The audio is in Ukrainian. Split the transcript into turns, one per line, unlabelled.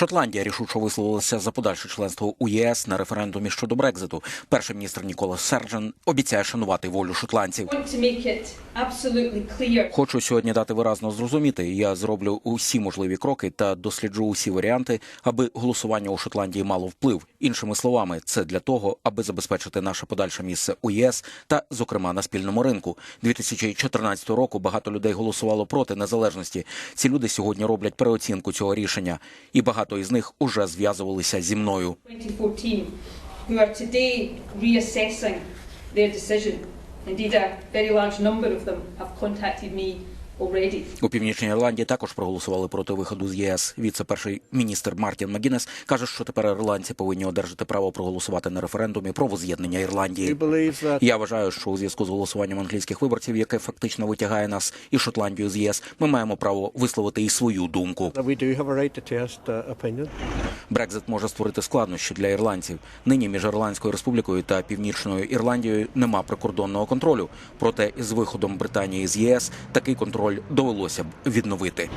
Шотландія рішуче висловилася за подальше членство у ЄС на референдумі щодо Брекзиту. Перший міністр Нікола Серджан обіцяє шанувати волю шотландців. Хочу сьогодні дати виразно зрозуміти. Я зроблю усі можливі кроки та досліджу усі варіанти, аби голосування у Шотландії мало вплив. Іншими словами, це для того, аби забезпечити наше подальше місце у ЄС та, зокрема, на спільному ринку. 2014 року багато людей голосувало проти незалежності. Ці люди сьогодні роблять переоцінку цього рішення, і багато із них уже зв'язувалися зі мною.
2014 who are today reassessing their decision. Indeed, a very large number of them have contacted me.
У північній Ірландії також проголосували проти виходу з ЄС. Віце-перший міністр Мартін Магінес каже, що тепер ірландці повинні одержати право проголосувати на референдумі про воз'єднання Ірландії. Я вважаю, що у зв'язку з голосуванням англійських виборців, яке фактично витягає нас і Шотландію з ЄС, ми маємо право висловити і свою думку. Брекзит може створити складнощі для ірландців. Нині між Ірландською республікою та Північною Ірландією нема прикордонного контролю. Проте з виходом Британії з ЄС такий контроль довелося б відновити.